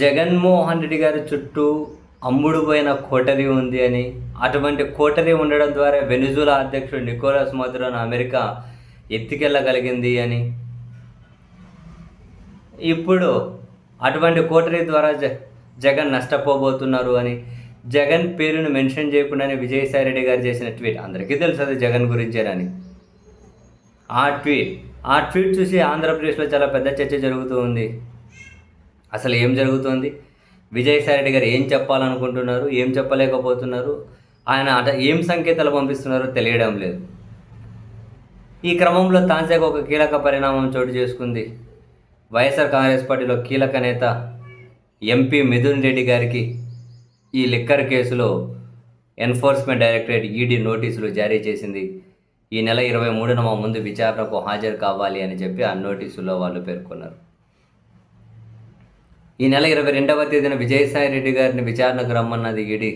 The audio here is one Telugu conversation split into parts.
జగన్మోహన్ రెడ్డి గారి చుట్టూ అమ్ముడు పోయిన కోటరీ ఉంది అని అటువంటి కోటరీ ఉండడం ద్వారా వెనుజులా అధ్యక్షుడు నికోలస్ మదురోను అమెరికా ఎత్తికెళ్ళగలిగింది అని. ఇప్పుడు అటువంటి కోటరీ ద్వారా జ జగన్ నష్టపోబోతున్నారు అని జగన్ పేరును మెన్షన్ చేయకుండానే విజయసాయి రెడ్డి గారు చేసిన ట్వీట్. అందరికీ తెలుసు అది జగన్ గురించేనని ఆ ట్వీట్ ఆ ట్వీట్ చూసి ఆంధ్రప్రదేశ్లో చాలా పెద్ద చర్చ జరుగుతూ ఉంది. అసలు ఏం జరుగుతోంది? విజయసాయి రెడ్డి గారు ఏం చెప్పాలనుకుంటున్నారు? ఏం చెప్పలేకపోతున్నారు? ఆయన అట ఏం సంకేతాలు పంపిస్తున్నారో తెలియడం లేదు. ఈ క్రమంలో తాంసాకు ఒక కీలక పరిణామం చోటు చేసుకుంది. వైఎస్ఆర్ కాంగ్రెస్ పార్టీలో కీలక నేత ఎంపీ మిథున్ రెడ్డి గారికి ఈ లిక్కర్ కేసులో ఎన్ఫోర్స్మెంట్ డైరెక్టరేట్ ఈడీ నోటీసులు జారీ చేసింది. ఈ నెల ఇరవై మూడున మా ముందు విచారణకు హాజరు కావాలి అని చెప్పి ఆ నోటీసులో వాళ్ళు పేర్కొన్నారు. ఈ నెల ఇరవై రెండవ తేదీన విజయసాయి రెడ్డి గారిని విచారణకు రమ్మన్నది ఈడీ.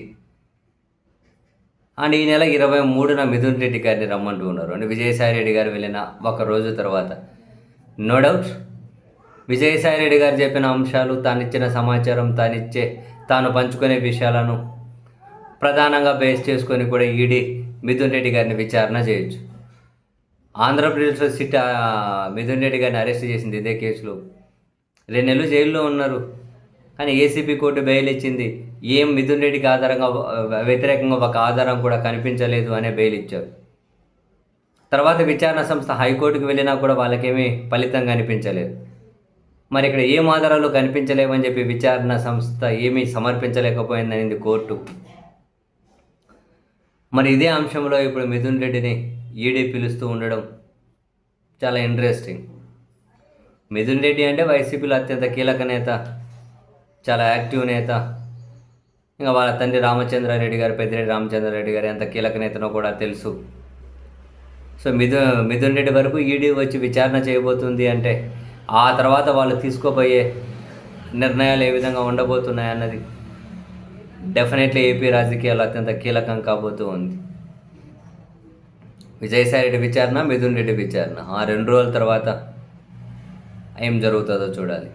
అండ్ ఈ నెల ఇరవై మూడున మిథున్ రెడ్డి గారిని రమ్మంటూ ఉన్నారు. అంటే విజయసాయి రెడ్డి గారు వెళ్ళిన ఒక రోజు తర్వాత. నో డౌట్ విజయసాయి రెడ్డి గారు చెప్పిన అంశాలు తాను ఇచ్చిన సమాచారం తాను ఇచ్చే తాను పంచుకునే విషయాలను ప్రధానంగా బేస్ చేసుకొని కూడా ఈడీ మిథున్ రెడ్డి గారిని విచారణ చేయొచ్చు. ఆంధ్రప్రదేశ్లో సిట్ మిథున్ రెడ్డి గారిని అరెస్ట్ చేసింది ఇదే కేసులో. రెండు నెలలు జైల్లో ఉన్నారు. కానీ ఏసీబీ కోర్టు బెయిల్ ఇచ్చింది. ఏం మిథున్ రెడ్డికి ఆధారంగా వ్యతిరేకంగా ఒక ఆధారం కూడా కనిపించలేదు అనే బెయిల్ ఇచ్చారు. తర్వాత విచారణ సంస్థ హైకోర్టుకు వెళ్ళినా కూడా వాళ్ళకేమీ ఫలితం కనిపించలేదు. మరి ఇక్కడ ఏం ఆధారాలు కనిపించలేవని చెప్పి విచారణ సంస్థ ఏమీ సమర్పించలేకపోయిందనింది కోర్టు. మరి ఇదే అంశంలో ఇప్పుడు మిథున్ రెడ్డిని ఈడీ పిలుస్తూ ఉండడం చాలా ఇంట్రెస్టింగ్. మిథున్ రెడ్డి అంటే వైసీపీలో అత్యంత కీలక నేత చాలా యాక్టివ్ నేత. ఇంకా వాళ్ళ తండ్రి రామచంద్రారెడ్డి గారు పెద్దిరెడ్డి రామచంద్రారెడ్డి గారు ఎంత కీలక నేతనో కూడా తెలుసు. సో మిథు మిథున్ రెడ్డి వరకు ఈడీ వచ్చి విచారణ చేయబోతుంది అంటే ఆ తర్వాత వాళ్ళు తీసుకోబోయే నిర్ణయాలు ఏ విధంగా ఉండబోతున్నాయి అన్నది డెఫినెట్లీ ఏపీ రాజకీయాలు అత్యంత కీలకం కాబోతూ ఉంది. విజయసాయి రెడ్డి విచారణ మిథున్ రెడ్డి విచారణ. ఆ రెండు రోజుల తర్వాత ఏం జరుగుతుందో చూడాలి.